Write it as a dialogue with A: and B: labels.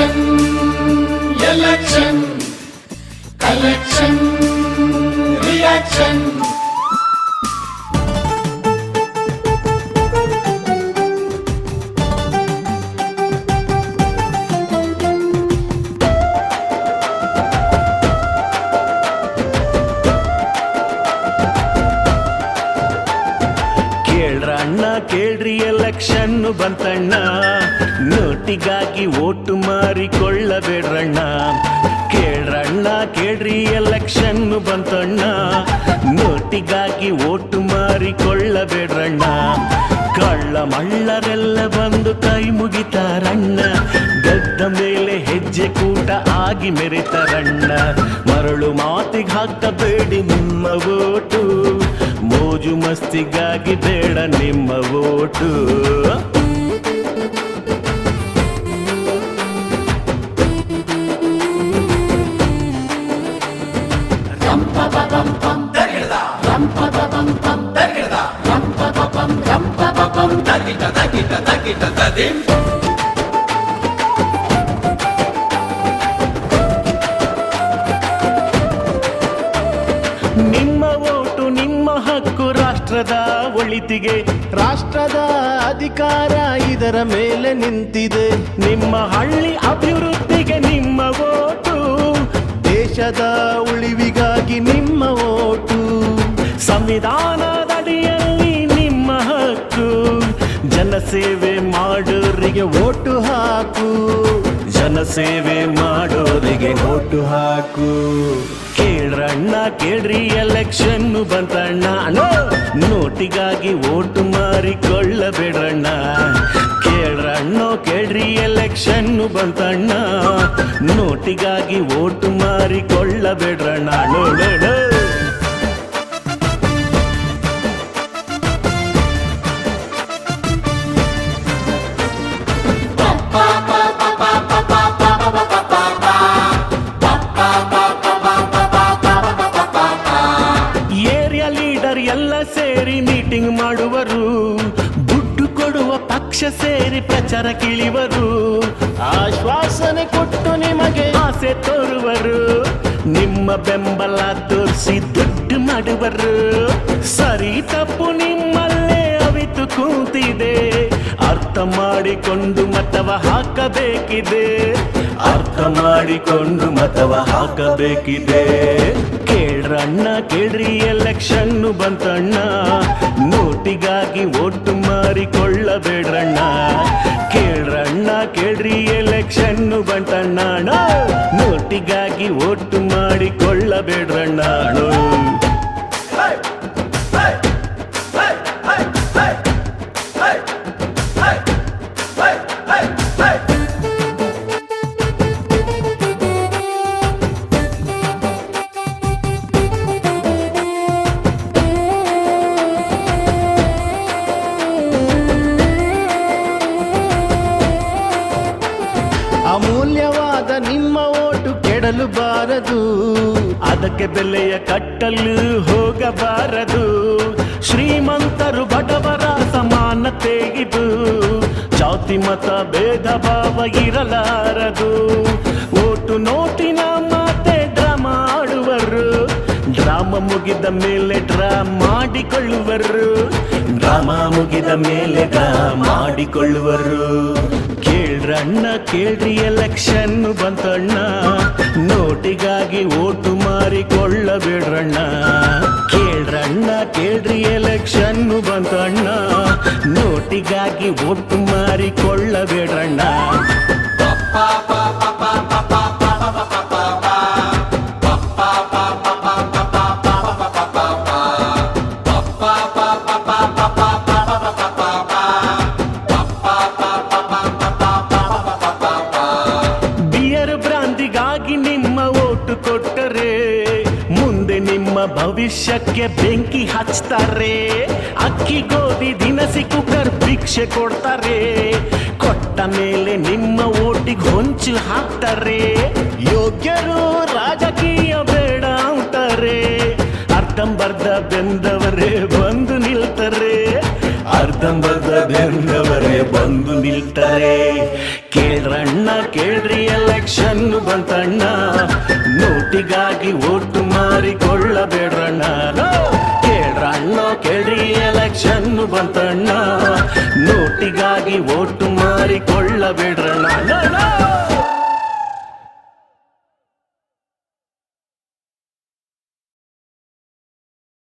A: collection, election, collection. ಕೇಳ್ರ election ಬಂತಣ್ಣ. ನೋಟಿಗಾಗಿ ಓಟು ಮಾರಿಕೊಳ್ಳಬೇಡ್ರಣ್ಣ. ಕೇಳ್ರಣ್ಣ, ಕೇಳ್ರಿ ಎಲೆಕ್ಷನ್ ಬಂತಣ್ಣ. ನೋಟಿಗಾಗಿ ಓಟು ಮಾರಿಕೊಳ್ಳಬೇಡ್ರಣ್ಣ. ಕಳ್ಳ ಮಳ್ಳರೆಲ್ಲ ಬಂದು ಕೈ ಮುಗಿತಾರಣ್ಣ. ಗದ್ದ ಮೇಲೆ ಹೆಜ್ಜೆ ಕೂಟ ಆಗಿ ಮೆರೆತರಣ್ಣ. ಮರಳು ಮಾತಿಗೆ ಹಾಕಬೇಡಿ ನಿಮ್ಮ ಓಟು. ಮಸ್ತಿಗಾಗಿ ಬೇಡ ನಿಮ್ಮ ಓಟು. ನಿಮ್ಮ ರಾಷ್ಟ್ರದ ಒಳಿತಿಗೆ,
B: ರಾಷ್ಟ್ರದ ಅಧಿಕಾರ ಇದರ ಮೇಲೆ ನಿಂತಿದೆ.
A: ನಿಮ್ಮ ಹಳ್ಳಿ ಅಭಿವೃದ್ಧಿಗೆ ನಿಮ್ಮ ಓಟು,
B: ದೇಶದ ಉಳಿವಿಗಾಗಿ ನಿಮ್ಮ ಓಟು.
A: ಸಂವಿಧಾನದಡಿಯಲ್ಲಿ ನಿಮ್ಮ ಹಕ್ಕು, ಜನಸೇವೆ ಮಾಡೋರಿಗೆ
B: ಓಟು ಹಾಕು.
A: ಜನಸೇವೆ ಮಾಡೋರಿಗೆ ಓಟು ಹಾಕು. ಕೇಳ್ರಣ್ಣ, ಕೇಳ್ರಿ ಎಲೆಕ್ಷನ್ ಬಂತಣ್ಣ. ನೋಟಿಗಾಗಿ ಓಟು ಮಾರಿಕೊಳ್ಳಬೇಡ್ರಣ್ಣ. ಕೇಳ್ರಣ್ಣೋ, ಕೇಳ್ರಿ ಎಲೆಕ್ಷನ್ ಬಂತಣ್ಣ. ನೋಟಿಗಾಗಿ ಓಟು ಮಾರಿಕೊಳ್ಳಬೇಡ್ರಣ್ಣ. ನೋ ಸೇರಿ ಮೀಟಿಂಗ್ ಮಾಡುವರು. ದುಡ್ಡು ಕೊಡುವ ಪಕ್ಷ ಸೇರಿ ಪ್ರಚಾರ ಕಿಳಿವರು.
B: ಆಶ್ವಾಸನೆ ಕೊಟ್ಟು ನಿಮಗೆ
A: ಆಸೆ ತೋರುವರು. ನಿಮ್ಮ ಬೆಂಬಲ ತೋರಿಸಿ ದುಡ್ಡು ಮಾಡುವರು. ಸರಿ ತಪ್ಪು ನಿಮ್ಮಲ್ಲೇ ಅವಿತು ಕೂತಿದೆ. ಅರ್ಥ ಮಾಡಿಕೊಂಡು ಮತವ ಹಾಕಬೇಕಿದೆ. ಅರ್ಥ ಮಾಡಿಕೊಂಡು ಮತವ ಹಾಕಬೇಕಿದೆ. ಕೇಳ್ರಣ್ಣ, ಕೇಳ್ರಿ ಎಲೆಕ್ಷನ್ ಬಂತಣ್ಣ. ನೋಟಿಗಾಗಿ ಒಟ್ಟು ಮಾರಿಕೊಳ್ಳಬೇಡ್ರಣ್ಣ. ಕೇಳ್ರಣ್ಣ, ಕೇಳ್ರಿ ಎಲೆಕ್ಷನ್ನು ಬಂತಣ್ಣ ನೋಟಿಗಾಗಿ ಒಟ್ಟು ಮಾಡಿಕೊಳ್ಳಬೇಡ್ರಣ್ಣ
B: ಕೆಡಲು ಬಾರದು.
A: ಅದಕ್ಕೆ ಬೆಲೆಯ ಕಟ್ಟಲು ಹೋಗಬಾರದು. ಶ್ರೀಮಂತರು ಬಡವರ ಸಮಾನತೆ ಇದು. ಜಾತಿ, ಮತ, ಭೇದ, ಭಾವ ಇರಲಾರದು. ಓಟು, ನೋಟಿನ ಮಾತೆ ಡ್ರಾಮ ಆಡುವರು. ಡ್ರಾಮ ಮುಗಿದ ಮೇಲೆ ಡ್ರಾ ಮಾಡಿಕೊಳ್ಳುವರು. ಡ್ರಾಮ ಮುಗಿದ ಮೇಲೆ ಡ್ರಾ ಮಾಡಿಕೊಳ್ಳುವರು. ಕೇಳ್ರಣ್ಣ ಕೇಳ್ರಿ ಎಲೆಕ್ಷನ್ ಬಂತಣ್ಣ. ನೋಟಿಗಾಗಿ ಓಟು ಮಾರಿಕೊಳ್ಳಬೇಡ್ರಣ್ಣ. ಕೇಳ್ರಣ್ಣ ಕೇಳ್ರಿ ಎಲೆಕ್ಷನ್ ಬಂತಣ್ಣ. ನೋಟಿಗಾಗಿ ಓಟು ಮಾರಿಕೊಳ್ಳಬೇಡ್ರಣ್ಣ. ಭವಿಷ್ಯಕ್ಕೆ ಬೆಂಕಿ ಹಚ್ತಾರೆ. ಅಕ್ಕಿ ಗೋಧಿ ದಿನಸಿ ಕುಕ್ಕರ್ ಭಿಕ್ಷೆ ಕೊಡ್ತಾರೆ. ಕೊಟ್ಟ ಮೇಲೆ ನಿಮ್ಮ ಓಟಿಗೆ ಹೊಂಚು ಹಾಕ್ತಾರೆ. ಯೋಗ್ಯರು ರಾಜಕೀಯ ಬೇಡ ಅಂತಾರೆ. ಅರ್ಧಂಬರ್ಧ ಬೆಂದವರೇ ಬಂದು ನಿಲ್ತಾರೆ. ಅರ್ಧಂಬರ್ಧ ಬೆಂದವರೇ ಬಂದು ನಿಲ್ತಾರೆ. ಕೇಳ್ರಣ್ಣ, ಕೇಳ್ರಿ ಎಲೆಕ್ಷನ್ ಬಂತಣ್ಣ. ನೋಟಿಗಾಗಿ ಓಟು ಮಾರಿಕೊಳ್ಳ ಬೇಡ್ರಣ್ಣ ಕೇಳ್ರಣ್ಣ ಕೇಳ್ರಿ ಎಲೆಕ್ಷನ್ ಬಂತಣ್ಣ ನೋಟಿಗಾಗಿ ಓಟು ಮಾರಿಕೊಳ್ಳ ಬೇಡ್ರಣ್ಣ